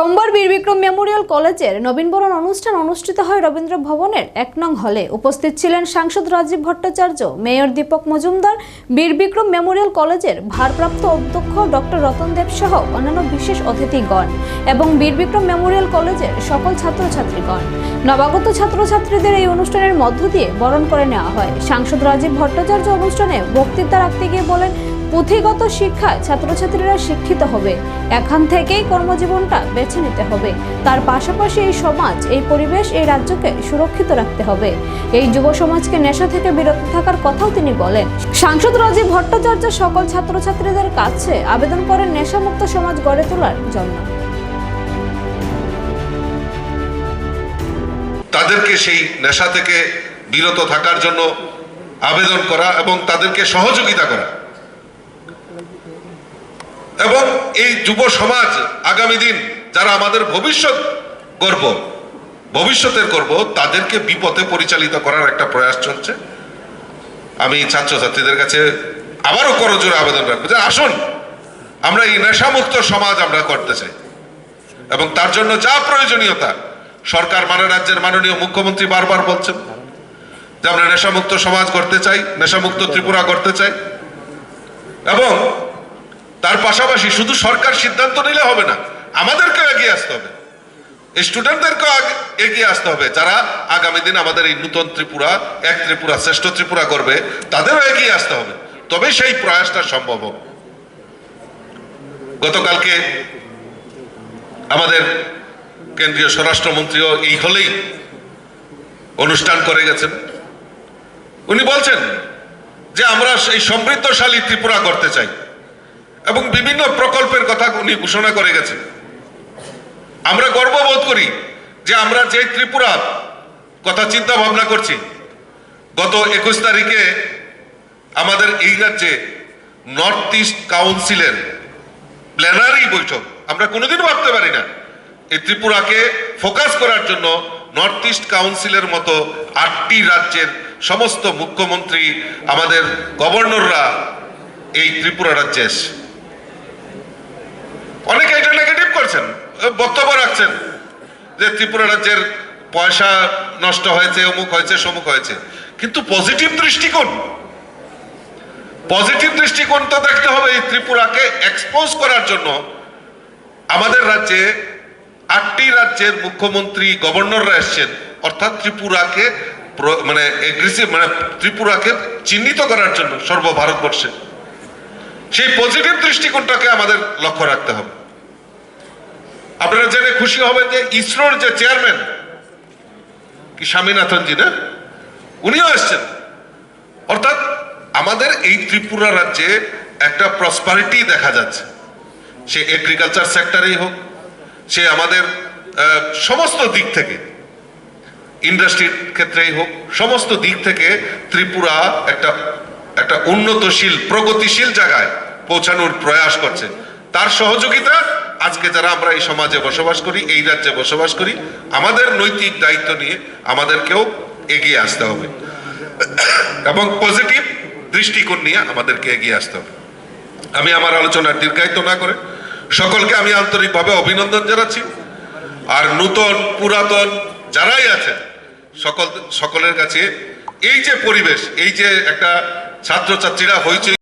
সোমবার বীরবিক্রম মেমোরিয়াল কলেজের নবীনবরণ অনুষ্ঠান অনুষ্ঠিত হয় রবীন্দ্র ভবনের এক নং হলে। উপস্থিত ছিলেন সাংসদ রাজীব ভট্টাচার্য, মেয়র দীপক মজুমদার, বীরবিক্রম মেমোরিয়াল কলেজের ভারপ্রাপ্ত অধ্যক্ষ ডক্টর রতন দেব সহ অন্যান্য বিশেষ অতিথিগণ এবং বীরবিক্রম মেমোরিয়াল কলেজের সকল ছাত্রছাত্রীগণ। নবাগত ছাত্রছাত্রীদের এই অনুষ্ঠানের মধ্য দিয়ে বরণ করে নেওয়া হয়। সাংসদ রাজীব ভট্টাচার্য অনুষ্ঠানে বক্তৃতা রাখতে গিয়ে বলেন পুঁথিগত শিক্ষায় ছাত্রছাত্রীরা শিক্ষিত হবে। এখান থেকেই কর্মজীবনটা বেছে নিতে হবে। তার পাশাপাশি এই সমাজ, এই পরিবেশ, এই রাজ্যকে সুরক্ষিত রাখতে হবে। এই যুব সমাজকে নেশা থেকে বিরত থাকার কথাও তিনি বলেন। সাংসদ রাজীব ভট্টাচার্য সকল ছাত্রছাত্রীদের কাছে আবেদন করেন নেশামুক্ত সমাজ গড়ে তোলার জন্য। তাদেরকে সেই নেশা থেকে বিরত থাকার জন্য আবেদন করা এবং তাদেরকে সহযোগিতা করা। এবং এই যুব সমাজ আগামী দিন যারা আমাদের ভবিষ্যৎ গর্ব, ভবিষ্যতের গর্ব, তাদেরকে বিপথে পরিচালিত করার একটা প্রয়াস চলছে। আমি ছাত্রছাত্রীদের কাছে আবারও করজোরে আবেদন রাখব যে আসুন, আমরা এই নেশামুক্ত সমাজ আমরা করতে চাই। এবং তার জন্য যা প্রয়োজনীয়তা, সরকার মানে রাজ্যের মাননীয় মুখ্যমন্ত্রী বারবার বলছেন যে আমরা নেশামুক্ত সমাজ করতে চাই, নেশামুক্ত ত্রিপুরা করতে চাই। এবং তার পাশাপাশি শুধু সরকার সিদ্ধান্ত নিলে হবে না, আমাদেরকেও এগিয়ে আসতে হবে। স্টুডেন্টদেরকেও এগিয়ে আসতে হবে। যারা আগামী দিন আমাদের এই নূতন ত্রিপুরা, এক ত্রিপুরা, শ্রেষ্ঠ ত্রিপুরা করবে, তাদেরও এগিয়ে আসতে হবে। তবে সেই প্রয়াসটা সম্ভব হবে গতকালকে আমাদের কেন্দ্রীয় স্বরাষ্ট্রমন্ত্রীও এই হলেই অনুষ্ঠান করে গেছেন। উনি বলছেন যে, আমরা এই সমৃদ্ধশালী ত্রিপুরা করতে চাই। এবং বিভিন্ন প্রকল্পের কথা উনি ঘোষণা করে গেছেন। আমরা গর্ববোধ করি যে আমরা যে ত্রিপুরা কথা চিন্তা ভাবনা করছি, গত একুশ তারিখে আমাদের এই রাজ্যে নর্থ ইস্ট কাউন্সিলের প্ল্যানারি বৈঠক, আমরা কোনোদিন ভাবতে পারি না, এই ত্রিপুরাকে ফোকাস করার জন্য নর্থ ইস্ট কাউন্সিলের মতো আটটি রাজ্যের সমস্ত মুখ্যমন্ত্রী, আমাদের গভর্নররা এই ত্রিপুরা রাজ্যে এসে অনেকে এটা নেগেটিভ করছেন। বক্তব্য রাখছেন যে ত্রিপুরা রাজ্যের পয়সা নষ্ট হয়েছে, অমুক হয়েছে, সমুক হয়েছে। কিন্তু পজিটিভ দৃষ্টিকোণ পজিটিভ দৃষ্টিকোণ তো দেখতে হবে এই ত্রিপুরাকে এক্সপোজ করার জন্য। আমাদের রাজ্যে আটটি রাজ্যের মুখ্যমন্ত্রী, গভর্নররা এসছেন। অর্থাৎ ত্রিপুরাকে মানে মানে ত্রিপুরাকে চিহ্নিত করার জন্য সর্বভারতবর্ষে। সেই পজিটিভ দৃষ্টিকোণটাকে আমাদের লক্ষ্য রাখতে হবে। আপনারা জেনে খুশি হবেন যে ইসরোর যে চেয়ারম্যান, কি স্বামীনাথনজি না? উনিও এসছেন। অর্থাৎ আমাদের এই ত্রিপুরা রাজ্যে একটা প্রসপারিটি দেখা যাচ্ছে। সে এগ্রিকালচার সেক্টরেই হোক, সে আমাদের সমস্ত দিক থেকে ইন্ডাস্ট্রির ক্ষেত্রেই হোক, সমস্ত দিক থেকে ত্রিপুরা একটা একটা উন্নতশীল, প্রগতিশীল জায়গায় পৌঁছানোর প্রয়াস করছে। তার সহযোগিতা আজকে যারা আমরা এই সমাজে বসবাস করি, এই রাজ্যে বসবাস করি, আমাদের নৈতিক দায়িত্ব নিয়ে আমাদেরকেও এগিয়ে আসতে হবে। এবং পজিটিভ দৃষ্টিকোণ নিয়ে আমাদেরকে এগিয়ে আসতে হবে। আমি আমার আলোচনার দীর্ঘায়িত না করে সকলকে আমি আন্তরিকভাবে অভিনন্দন জানাচ্ছি। আর নূতন, পুরাতন যারাই আছেন, সকল সকলের কাছে এই যে পরিবেশ, এই যে একটা ছাত্রছাত্রীরা হইচই